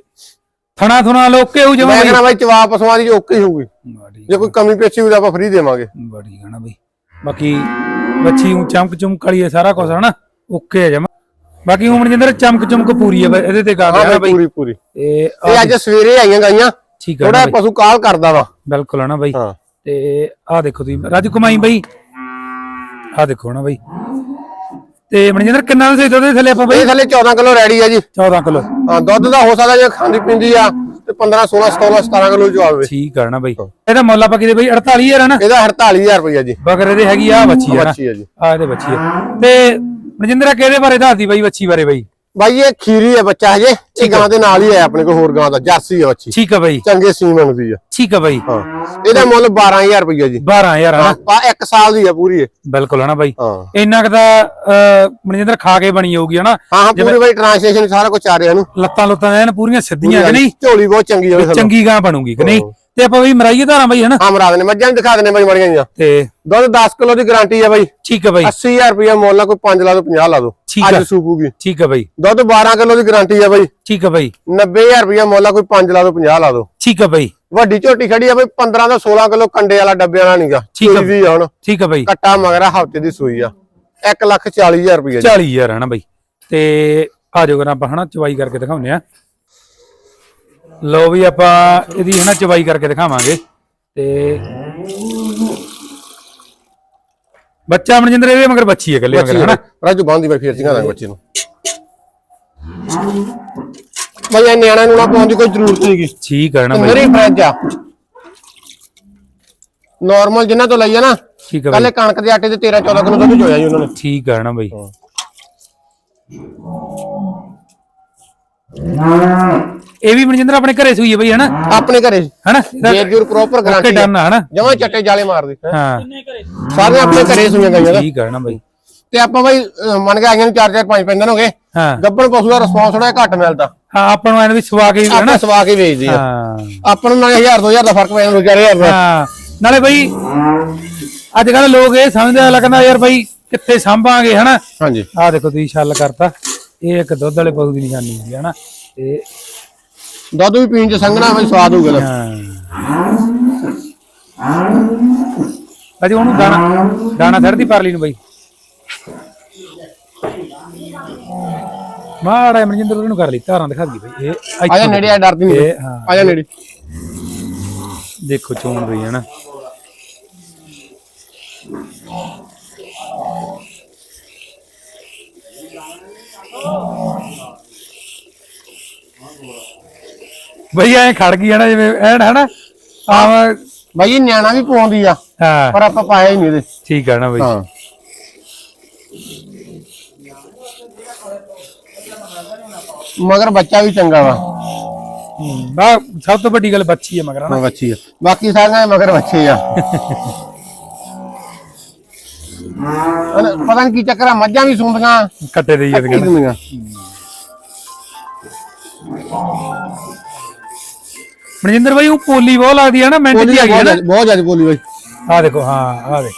ਥਣਾ ਥੁਣਾ ਲੋਕੇ ਹੋ ਜਮਾ ਮੈਂ ਕਹਿੰਦਾ ਬਾਈ ਜਵਾਬ ਪਸਮਾ ਦੀ ਓਕੇ ਹੋਊਗੀ। ਜੇ ਕੋਈ ਕਮੀ ਪੇਸ਼ੀ ਹੋਈ ਤਾਂ ਆਪਾਂ ਫ੍ਰੀ ਦੇਵਾਂਗੇ। ਬਾ ਠੀਕ ਹੈ ਨਾ ਬਾਈ। ਬਾਕੀ ਬੱਚੀ ਨੂੰ ਚਮਕ ਚਮਕ ਵਾਲੀ ਹੈ ਸਾਰਾ ਕੁਝ ਹਨਾ ਓਕੇ ਹੈ ਜਮਾ। ਬਾਕੀ ਹੁਣ ਜਿੰਦਰ ਚਮਕ ਚਮਕ ਪੂਰੀ ਹੈ ਇਹਦੇ ਤੇ ਗਾ ਹੈ ਬਾਈ ਪੂਰੀ ਪੂਰੀ। ਤੇ ਇਹ ਅੱਜ ਸਵੇਰੇ ਆਈਆਂ ਗਾਈਆਂ। ਠੀਕ ਹੈ ਥੋੜਾ ਪਸ਼ੂ ਕਾਲ ਕਰਦਾ ਵਾ। ਬਿਲਕੁਲ ਹੈ ਨਾ ਬਾਈ। ਹਾਂ। ਤੇ ਆਹ ਦੇਖੋ ਤੁਸੀਂ ਰਾਜੂ ਕਮਾਈ ਬਾਈ। ਆਹ ਦੇਖੋ ਨਾ ਬਾਈ। ਤੇ ਮਨਜਿੰਦਰ ਕਿੰਨਾ ਦੇ ਦੁੱਧ ਦੇ ਥੱਲੇ ਆਪਾਂ ਬਾਈ? ਇਹ ਥੱਲੇ 14 ਕਿਲੋ ਰੈਡੀ ਆ ਜੀ। 14 ਕਿਲੋ। ਹਾਂ ਦੁੱਧ ਦਾ ਹੋ ਸਕਦਾ ਜੇ ਖਾਂਦੀ ਪੀਂਦੀ ਆ ਤੇ 15 16 17 17 ਕਿਲੋ ਜੋ ਆਵੇ। ਠੀਕ ਹੈ ਨਾ ਬਾਈ। ਇਹਦਾ ਮੁੱਲ ਆਪਾਂ ਕਿਤੇ ਬਾਈ 48000 ਹੈ ਨਾ? ਇਹਦਾ 48000 ਰੁਪਇਆ ਜੀ। ਬਗਰ ਇਹਦੇ ਹੈਗੀ ਆ ਬੱਚੀ ਨਾ। ਬੱਚੀ ਆ ਜੀ। ਆ ਇਹਦੇ ਬੱਚੀ ਹੈ ਤੇ ਮਨਜਿੰਦਰ ਕਿਹਦੇ ਬਾਰੇ ਦੱਸਦੀ ਬਾਈ ਬੱਚੀ ਬਾਰੇ ਬਾਈ? ਬਾਈ ਇਹ ਖੀਰੀ ਹੈ ਬੱਚਾ ਹਜੇ। ਇਹ ਗਾਂ ਦੇ ਨਾਲ ਹੀ ਆਇਆ ਆਪਣੇ ਕੋਲ ਹੋਰ ਗਾਂ ਦਾ। ਜਰਸੀ ਹੈ ਬੱਚੀ। ਠੀਕ ਹੈ ਬਾਈ। ਚੰਗੇ ਸੀਮਨ ਦੀ ਆ। ਠੀਕ ਹੈ ਬਾਈ। ਹਾਂ। ਇਹਦਾ ਮੁੱਲ 12000 ਰੁਪਇਆ ਜੀ। 12000 ਹਨਾ ਪਾ ਇੱਕ ਸਾਲ ਦੀ ਆ ਪੂਰੀ ਇਹ। ਬਿਲਕੁਲ ਹਨਾ ਬਾਈ। ਹਾਂ। ਇੰਨਾ ਕੁ ਤਾਂ ਅਹ, ਮਨਜਿੰਦਰ ਖਾ ਕੇ ਬਣੀ ਹੋਊਗੀ ਹਨਾ? ਹਾਂ ਹਾਂ ਪੂਰੀ ਬਾਈ ਟ੍ਰਾਂਸਲੇਸ਼ਨ ਸਾਰਾ ਕੁਝ ਆ ਰਿਹਾ ਇਹਨੂੰ। ਲੱਤਾਂ ਲੁੱਤਾਂ ਐਨ ਪੂਰੀਆਂ ਸਿੱਧੀਆਂ ਕਿ ਨਹੀਂ? ਝੋਲੀ ਬਹੁਤ ਚੰਗੀ ਉਹਦੇ ਚੰਗੀ ਗਾਂ ਬਣੂਗੀ ਕਿ ਨਹੀਂ? ਤੇ ਆਪਾਂ ਬਈ ਮਰਾਈਏ ਧਾਰਾਂ ਬਾਈ ਹਨਾ? ਹਾਂ ਮਰਾ ਦੇਣੇ ਮੱਝਾਂ ਵੀ ਦਿਖਾ ਦੇਣੇ ਬਾਈ ਮਰੀਆਂ ਜੀਆਂ ਤੇ ਦੁੱਧ 10 ਕਿਲੋ ਦੀ ਗਾਰੰਟੀ ਆ ਬਾਈ। ਠੀਕ ਹੈ ਬਾਈ। 80000 ਰੁਪਇਆ ਮੁੱਲ ਆ ਕੋਈ 5 ਲਾ ਦੋ 50 ਲਾ ਦੋ। ਅੱਜ ਆ। ਸੂਪੂਗੀ। ਠੀਕ ਹੈ ਬਾਈ। ਦੁੱਧ 12 ਕਿਲੋ ਦੀ ਗਾਰੰਟੀ ਆ ਬਾਈ। ਠੀਕ ਹੈ ਬਾਈ। 90000 ਰੁਪਇਆ ਮੁੱਲ ਆ ਕੋਈ 5 ਲਾ ਦੋ 50 ਲਾ ਦੋ। ਠੀਕ ਹੈ ਬਾਈ। ਵੱਡੀ ਝੋਟੀ ਖੜੀ ਆ ਬਈ 15 ਤੋਂ 16 ਕਿਲੋ ਕੰਡੇ ਵਾਲਾ ਡੱਬੇ ਵਾਲਾ ਨਹੀਂਗਾ ਠੀਕ ਆ। ਵੀ ਆ ਹੁਣ। ਠੀਕ ਹੈ ਬਾਈ। ਕੱਟਾ ਮਗਰਾ ਹਫ਼ਤੇ ਦੀ ਸੂਈ ਆ। 1 ਲੱਖ 40000 ਰੁਪਏ ਜੀ। 40000 ਹਨਾ ਬਾਈ। ਤੇ ਆ ਜਾਓ ਕਰਾਂ ਆਪਾਂ ਹਨਾ? ਚਵਾਈ ਕਰਕੇ ਦਿਖਾਉਂਦੇ ਆ। ਲਓ ਵੀ ਆਪਾਂ ਇਹਦੀ ਹਨਾ ਚਵਾਈ ਕਰਕੇ ਦਿਖਾਵਾਂਗੇ। ਤੇ ਬੱਚਾ ਮਨਜਿੰਦਰ ਇਹਦੇ ਮਗਰ ਬੱਚੀ ਹੈ ਇਕੱਲੇ ਮਗਰ ਹਨਾ? ਰਾਜੂ ਬੰਦੀ ਬਾਈ ਫੇਰ ਦਾਂਗੇ ਬੱਚੇ ਨੂੰ। ਬਈ ਇਹ ਨਿਆਣਾ ਨੂੰ ਨਾ ਪਾਉਣ ਦੀ ਕੋਈ ਜ਼ਰੂਰਤ ਨਹੀਂਗੀ ਠੀਕ ਹੈ ਨਾ ਬਾਈ ਮੇਰੀ ਫਰੈਂਚ ਆ। ਨਾਰਮਲ ਜਿਨ੍ਹਾਂ ਤੋਂ ਲਈ ਆ ਨਾ ਠੀਕ ਆ ਕੱਲੇ ਕਣਕ ਦੇ ਆਟੇ ਤੇ 13 14 ਕਿਲੋ ਦੁੱਧ ਚੋਇਆ ਜੀ ਉਹਨਾਂ ਨੇ। ਠੀਕ ਆ ਨਾ ਬਾਈ ਇਹ ਵੀ ਮਨਜਿੰਦਰ ਆਪਣੇ ਘਰੇ ਸੂਈ ਹੈ ਬਾਈ ਹਨਾ? ਆਪਣੇ ਘਰੇ। ਹਨਾ? ਜੇਰ ਜੂਰ ਪ੍ਰੋਪਰ ਓਕੇ ਗਾਰੰਟੀ ਡਨ ਹਨਾ? ਜਮਾ ਚੱਟੇ ਜਾਲੇ ਮਾਰਦੇ ਹਾਂ। ਸਾਰੇ ਆਪਣੇ ਘਰੇ ਸੁਣੀਆਂ ਗਈਆਂ ਦਾ ਠੀਕ ਆ ਨਾ ਬਾਈ? ਤੇ ਆਪਾਂ ਬਾਈ ਮੰਨ ਕੇ ਆਈਆਂ ਨੂੰ 4 4 5 5 ਦਿਨ ਹੋ ਗਏ ਹਾਂ। ਗੱਬਣ ਪਸ਼ੂ ਦਾ ਰਿਸਪੌਂਸ ਥੋੜਾ ਘੱਟ ਮਿਲਦਾ। ਹਾਂ ਆਪਾਂ ਨੂੰ ਐਨ ਵੀ ਸਵਾ ਕੇ ਹਨਾ? ਸਵਾ ਕੇ ਵੇਚਦੇ ਆ। ਹਾਂ। ਆਪਾਂ ਨੂੰ ਨਾਲੇ 1000 2000 ਦਾ ਫ਼ਰਕ ਪੈ ਜਾਂਦਾ 4000 ਦਾ। ਹਾਂ। ਨਾਲੇ ਬਾਈ ਅੱਜ ਕੱਲ ਲੋਕ ਇਹ ਸਮਝਦੇ ਆ ਲੱਗਦਾ ਯਾਰ ਬਾਈ ਕਿੱਥੇ ਸਾਂਭਾਂਗੇ ਹਨਾ? ਹਾਂਜੀ। ਆਹ ਦੇਖੋ ਤੁਸੀਂ ਛੱਲ ਕਰਤਾ। ਇਹ ਇੱਕ ਦੁੱਧ ਵਾਲੇ ਪਸ਼ੂ ਦੀ ਨਿਸ਼ਾਨੀ ਹੁੰਦੀ ਹੈ ਹਨਾ? ਤੇ ਦੁੱਧ ਵੀ ਪੀਣ ਚ ਸੰਘਣਾ ਬਈ ਸਵਾਦ ਹੋਊਗਾ ਨਾ ਹਾਂ। ਅਜੇ ਉਹਨੂੰ ਦਾਣਾ ਦਾਣਾ ਛੱਡਦੀ ਪਰਲੀ ਨੂੰ ਬਾਈ। ਮਾੜਾ ਮਨਜਿੰਦਰ ਉਹਨੂੰ ਕਰ ਲਈ ਧਾਰਾਂ ਦਿਖਾ ਦੀ ਬਾਈ। ਇਹ ਆ ਜਾ ਨੇੜੇ ਆ ਡਰਦੀ ਨਹੀਂ ਇਹ ਹਾਂ। ਆ ਜਾ ਨੇੜੇ। ਦੇਖੋ ਚੋਣ ਰਹੀ ਹੈ ਨਾ ਬਈ ਐ ਖੜ ਗਈ ਹੈ ਨਾ ਜਿਵੇਂ ਐਨ ਹੈ ਨਾ ਆਮ ਬਾਈ ਇਹ ਨਿਆਣਾ ਵੀ ਪਾਉਂਦੀ ਆ ਹਾਂ। ਪਰ ਆਪਾਂ ਪਾਇਆ ਹੀ ਨਹੀਂ ਇਹਦੇ। ਠੀਕ ਹੈ ਨਾ ਬਈ। ਹਾਂ। ਮਗਰ ਬੱਚਾ ਵੀ ਚੰਗਾ ਵਾ। ਬਾ ਸਭ ਤੋਂ ਵੱਡੀ ਗੱਲ ਬੱਚੀ ਹੈ ਮਗਰ ਹਨਾ ਬੱਚੀ ਆ। ਬਾਕੀ ਸਾਰੀਆਂ ਮਗਰ ਬੱਚੇ ਆ। ਉਹਨੇ ਪਤਾ ਨਹੀਂ ਕੀ ਚੱਕਰ ਆ ਮੱਝਾਂ ਵੀ ਸੁੰਦੀਆਂ ਕੱਟੇ ਦੇ ਕੀ ਜਾਂਦੀਆਂ ਦਿੰਦੀਆਂ। ਮਨਜਿੰਦਰ ਬਾਈ ਉਹ ਪੋਲੀ ਬਹੁਤ ਲੱਗਦੀ ਹੈ ਨਾ ਮਿੰਟ ਦੀ ਆ ਗਈ ਹੈ ਬਹੁਤ ਨਾ। ਜ਼ਿਆਦਾ- ਬਹੁਤ ਜ਼ਿਆਦਾ ਬੋਲੀ ਬਾਈ। ਆ ਦੇਖੋ ਹਾਂ ਆ ਦੇ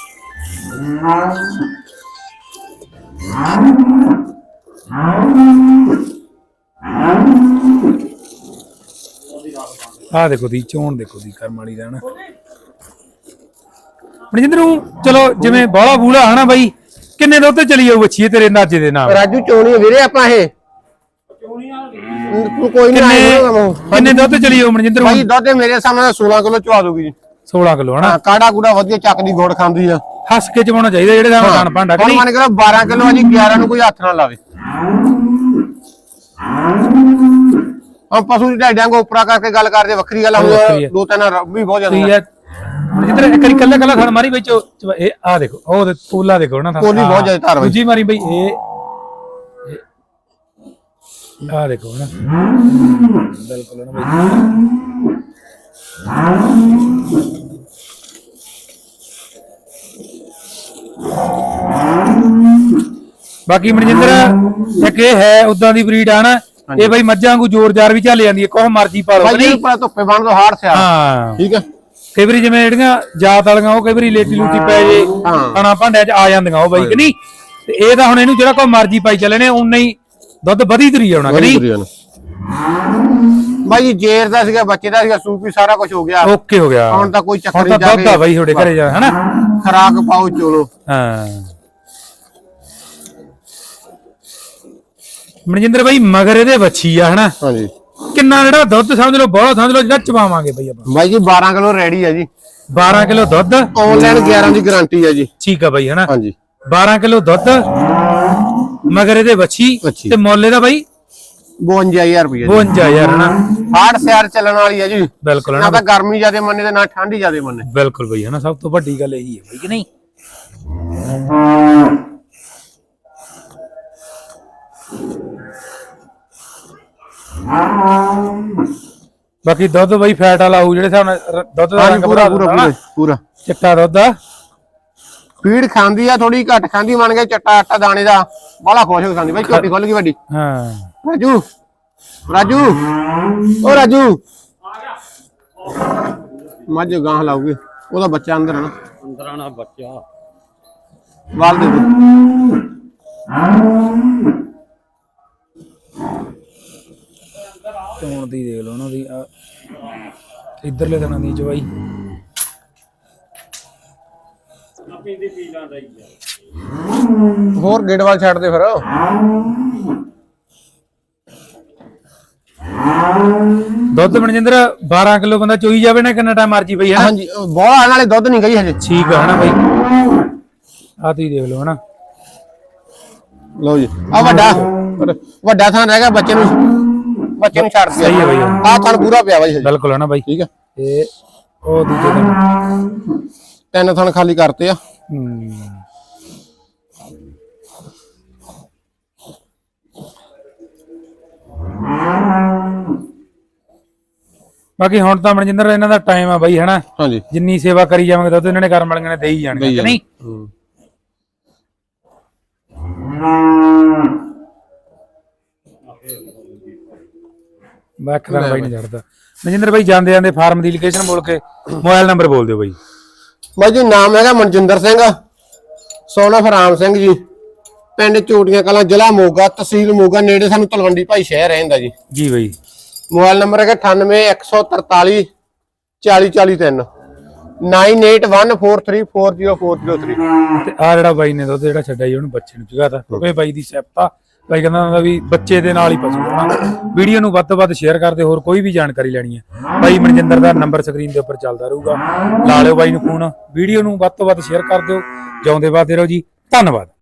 ਆ ਦੇਖੋ ਦੀ ਚੋਣ ਦੇਖੋ ਦੀ ਕਰਮ ਵਾਲੀ ਦਾ ਨਾ। ਮਨਜਿੰਦਰ ਨੂੰ ਚਲੋ ਜਿਵੇਂ ਬਾਹਲਾ ਬੂਲਾ ਹਨਾ ਬਾਈ ਕਿੰਨੇ ਦੁੱਧ ਤੇ ਚਲੀ ਜਾਊ ਬੱਚੀ ਇਹ ਤੇਰੇ ਅੰਦਾਜ਼ੇ ਦੇ ਨਾਲ? ਰਾਜੂ ਚੋਣੀ ਆ ਵੀਰੇ ਆਪਾਂ ਇਹ। ਤੂੰ ਕੋਈ ਨਹੀਂ ਕਿੰਨੇ ਆਇਆ ਕਿੰਨੇ ਦੁੱਧ ਤੇ ਚਲੀ ਜਾਊ ਮਨਜਿੰਦਰ ਭਾਈ ਦੁੱਧ ਮੇਰੇ ਸਾਹਮਣੇ 16 ਕਿਲੋ ਚਵਾ ਦੂਗੀ ਜੀ 16 ਕਿਲੋ ਹਨਾ ਹਾਂ ਕਾੜਾ ਕੂੜਾ ਵਧੀਆ ਚੱਕ ਦੀ ਗੋੜ ਖਾਂਦੀ ਆ ਹੱਸ ਕੇ ਚਵਾਉਣਾ ਚਾਹੀਦਾ ਜਿਹੜੇ ਦਾ ਖਾਣ ਭਾਂਡਾ ਕਿ ਹੁਣ ਨਹੀਂ ਮੰਨ ਕੇ ਚਲੋ 12 ਕਿਲੋ ਆ ਜੀ 11 ਨੂੰ ਕੋਈ ਹੱਥ ਨਾ ਲਾਵੇ ਆ ਪਸ਼ੂ ਦੀ ਕੋ ਉਪਰਾ ਕਰਕੇ ਗੱਲ ਕਰਦੇ ਵੱਖਰੀ ਗੱਲ ਵੱਖਰੀ ਹੁਣ ਹੈ। ਦੋ ਤਿੰਨ ਵੀ ਬਹੁਤ ਜ਼ਿਆਦਾ ਹੈ ਮਨਜਿੰਦਰ ਇੱਕ ਵਾਰੀ ਕੱਲਾ ਕੱਲਾ ਥਣ ਮਾਰੀ ਵਿੱਚ ਇਹ ਆ ਦੇਖੋ ਉਹ ਪੋਲਾ ਦੇਖੋ ਨਾ ਥਣ। ਬਹੁਤ ਹਾਂ। ਜ਼ਿਆਦਾ ਧਾਰ। ਦੂਜੀ ਮਾਰੀ ਬਈ ਇਹ ਆ ਦੇਖੋ ਨਾ ਬਿਲਕੁਲ ਨਾ ਬਈ ਬਾਕੀ ਮਨਜਿੰਦਰ ਇੱਕ ਇਹ ਹੈ ਉਦਾਂ ਦੀ ਬਰੀਡ ਆ ਨਾ ਇਹ ਬਈ ਮੱਝਾਂ ਵਾਂਗੂ ਜ਼ੋਰ-ਜ਼ਾਰ ਵੀ ਚੱਲ ਜਾਂਦੀ ਹੈ ਕੋਹ ਮਰਜ਼ੀ ਪਾ ਲਓ ਨਹੀਂ? ਪਰ ਧੁੱਪੇ ਬਣ ਦੋ ਹਾਰ ਸਿਆ ਹਾਂ। ਠੀਕ ਹੈ। ਕਈ ਵਾਰੀ ਜਿਵੇਂ ਜਿਹੜੀਆਂ ਜਾਤ ਵਾਲੀਆਂ ਉਹ ਕਈ ਵਾਰੀ ਲੇਟੀ ਲੂਟੀ ਪੈ ਜੇ। ਖਾਣਾ ਭਾਂਡਿਆਂ 'ਚ ਆ ਜਾਂਦੀਆਂ ਉਹ ਬਾਈ ਕਿ ਨਹੀਂ? ਤੇ ਇਹ ਤਾਂ ਹੁਣ ਇਹਨੂੰ ਜਿਹੜਾ ਕੋਈ ਮਰਜ਼ੀ ਪਾਈ ਚੱਲੇ ਨੇ ਉਨਾ ਹੀ ਦੁੱਧ ਵਧੀ ਤਰੀ ਆਉਣਾ ਕਿ ਨਹੀਂ ਭਾਈ ਜੀ ਜੇਰ ਦਾ ਸੀਗਾ ਬੱਚੇ ਦਾ ਸੀਗਾ ਸੂਪੀ ਸਾਰਾ ਕੁਝ ਹੋ ਗਿਆ। ਓਕੇ ਹੋ ਗਿਆ। ਹੁਣ ਤਾਂ ਕੋਈ ਚੱਕਰ ਨਹੀਂ ਜਾ ਦੁੱਧ ਆ ਬਾਈ ਤੁਹਾਡੇ ਘਰੇ ਜਾ ਹਨਾ? ਖਰਾਕ ਪਾਓ ਚੋਲੋ। ਹਾਂ। ਮਨਜਿੰਦਰ ਬਾਈ ਮਗਰ ਇਹਦੇ ਵੱਛੀ ਆ ਹਨਾ? ਹਾਂਜੀ। ਕਿੰਨਾ ਜਿਹੜਾ ਦੁੱਧ ਸਮਝ ਲਓ ਬਹੁਤ ਸਮਝ ਲਓ ਜਿਹੜਾ ਚਵਾਵਾਂਗੇ ਬਾਈ ਆਪਾਂ। ਭਾਈ ਜੀ 12 ਕਿਲੋ ਰੈਡੀ ਆ ਜੀ। 12 ਕਿਲੋ ਦੁੱਧ। ਆਨਲਾਈਨ 11 ਦੀ ਗਾਰੰਟੀ ਆ ਜੀ। ਠੀਕ ਆ ਬਾਈ ਹਨਾ? ਹਾਂਜੀ। 12 ਕਿਲੋ ਦੁੱਧ। ਮਗਰ ਇਹਦੇ ਵੱਛੀ ਵੱਛੀ। ਤੇ ਮੁੱਲ ਇਹਦਾ ਬਾਈ 52000 ਰੁਪਏ ਜੀ। 52000 ਹਨਾ? ਹਾਰਡ ਸਿਆਰ ਚੱਲਣ ਵਾਲੀ ਆ ਜੀ। ਬਿਲਕੁਲ ਨਾ ਹਨਾ ਤਾਂ ਗਰਮੀ ਜਿਆਦੇ ਮੰਨੇ ਤੇ ਨਾ ਠੰਡੀ ਜਿਆਦੇ ਮੰਨੇ। ਬਿਲਕੁਲ ਬਈ ਹਨਾ? ਸਭ ਤੋਂ ਵੱਡੀ ਗੱਲ ਇਹੀ ਹੈ ਬਈ ਕਿ ਨਹੀਂ? ਬਾਕੀ ਦੁੱਧ ਬਈ ਫੈਟ ਵਾਲਾ ਹੋਊ ਜਿਹੜੇ ਰ- ਦੁੱਧ ਦਾ ਹਾਂਜੀ ਰੰਗ ਪੂਰਾ। ਪੂਰਾ ਪੂਰਾ। ਚਿੱਟਾ ਦੁੱਧ ਆ। ਫੀਡ ਖਾਂਦੀ ਆ ਥੋੜੀ ਘੱਟ ਖਾਂਦੀ ਮੰਨ ਕੇ ਚੱਟਾ ਆਟਾ ਦਾਣੇ ਦਾ ਬਾਲਾ ਖੁਸ਼ ਹੋ ਕੇ ਖਾਂਦੀ। ਬਾਈ ਝੋਟੀ ਖੁੱਲ ਗਈ ਵੱਡੀ। ਹਾਂ। ਰਾਜੂ ਰਾਜੂ ਓ ਰਾਜੂ। ਮੱਝ ਗਾਂ ਲਾਉਗੀ ਉਹਦਾ ਬੱਚਾ ਅੰਦਰ ਹੈ ਨਾ। ਅੰਦਰ ਆਣਾ ਬੱਚਾ। ਵਾਲ ਦੇ ਦੇ ਚੋਣ ਦੀ ਦੇਖ ਲਓ ਉਹਨਾਂ ਦੀ ਆ ਇਧਰਲੇ ਦਿਨਾਂ ਦੀ ਜਵਾਈ। ਆਪੀ ਦੀ ਪੀਲਾਂ ਦਾ ਹੀ ਆ। ਹੋਰ ਗੇਟ ਵਾਲ ਛੱਡ ਦੇ ਫਿਰ। ਦੁੱਧ ਮਨਜਿੰਦਰ 12 ਕਿਲੋ ਬੰਦਾ ਚੋਈ ਜਾਵੇ ਨਾ ਕਿੰਨਾ ਟਾਈਮ ਮਰਜ਼ੀ ਬਈ ਹਨਾ ਹਾਂਜੀ ਬੋਲਾ ਨਾਲੇ ਦੁੱਧ ਨਹੀਂ ਗਈ ਹਜੇ। ਠੀਕ ਆ ਹਨਾ ਬਈ? ਆ ਤੁਸੀਂ ਦੇਖ ਲਓ ਹਨਾ ਲਓ ਜੀ ਆ ਵੱਡਾ ਵੱਡਾ ਥਾਂ ਰਹਿ ਗਿਆ ਬੱਚੇ ਨੂੰ ਬੱਚੇ ਨੂੰ ਛੱਡ ਦਿਆ ਸਹੀ ਹੈ ਬਈ। ਆ ਥਾਂ ਪੂਰਾ ਪਿਆ ਬਾਈ ਹਜੇ। ਬਿਲਕੁਲ ਹਨਾ ਬਾਈ? ਠੀਕ ਹੈ ਤੇ ਉਹ ਦੂਜੇ ਦਿਨ। ਤਿੰਨ ਥਣ ਖਾਲੀ ਕਰਤੇ ਆ। ਹੂੰ ਬਾਕੀ ਹੁਣ ਤਾਂ ਮਨਜਿੰਦਰ ਇਹਨਾਂ ਦਾ ਟਾਈਮ ਆ ਬਾਈ ਹਨਾ? ਹਾਂਜੀ। ਜਿੰਨੀ ਸੇਵਾ ਕਰੀ ਜਾਵਾਂਗੇ ਦੁੱਧ ਇਹਨਾਂ ਨੇ ਕਰਮ ਵਾਲੀਆਂ ਨੇ ਦੇ ਹੀ ਜਾਣਗੇ ਕਿ ਨਹੀਂ? ਹੂੰ। ਬਾਕੀ ਤਾਂ ਬਾਈ ਨਹੀਂ ਛੱਡਦਾ ਮਨਜਿੰਦਰ ਬਾਈ ਜਾਂਦੇ ਜਾਂਦੇ ਫਾਰਮ ਦੀ ਲੋਕੇਸ਼ਨ ਬੋਲ ਕੇ ਮੋਬਾਈਲ ਨੰਬਰ ਬੋਲ ਦਿਓ ਬਾਈ। ਬਾਈ ਜੀ ਨਾਮ ਹੈਗਾ ਮਨਜਿੰਦਰ ਸਿੰਘ ਸੋਨਾ ਫਰਾਮ ਸਿੰਘ ਜੀ ਪਿੰਡ ਚੋਟੀਆਂ ਕਲਾਂ ਜ਼ਿਲ੍ਹਾ ਮੋਗਾ ਤਹਿਸੀਲ ਮੋਗਾ ਨੇੜੇ ਸਾਨੂੰ ਤਲਵੰਡੀ ਭਾਈ ਸ਼ਹਿਰ ਰਹਿੰਦਾ ਜੀ ਜੀ ਬਾਈ ਮੋਬਾਈਲ ਨੰਬਰ ਹੈਗਾ 98143 40403 9814340403 ਤੇ ਆ ਜਿਹੜਾ ਬਾਈ ਨੇ ਦੁੱਧ ਜਿਹੜਾ ਛੱਡਿਆ ਜੀ ਉਹਨੂੰ ਬੱਚੇ ਨੂੰ ਚੁਗਾਤਾ ਕਿਉਂਕਿ ਬਾਈ ਦੀ ਸਿਫਤਾ ਭਾਈ ਕਹਿੰਦਾ ਹੁੰਦਾ ਵੀ ਬੱਚੇ ਦੇ ਨਾਲ ਹੀ ਪਸ਼ੂ ਹੋਣਾ ਵੀਡੀਓ ਨੂੰ ਵੱਧ ਤੋਂ ਵੱਧ ਸ਼ੇਅਰ ਕਰਦੇ ਹੋਰ ਕੋਈ ਵੀ ਜਾਣਕਾਰੀ ਲੈਣੀ ਹੈ। ਭਾਈ ਮਨਜਿੰਦਰ ਦਾ ਨੰਬਰ ਸਕਰੀਨ ਦੇ ਉੱਪਰ ਚੱਲਦਾ ਰਹੂਗਾ। ਲਾ ਲਿਓ ਬਾਈ ਨੂੰ ਫੋਨ ਵੀਡੀਓ ਨੂੰ ਵੱਧ ਤੋਂ ਵੱਧ ਸ਼ੇਅਰ ਕਰ ਦਿਓ। ਜਿਉਂਦੇ ਵਾਦੇ ਰਹੋ ਜੀ। ਧੰਨਵਾਦ।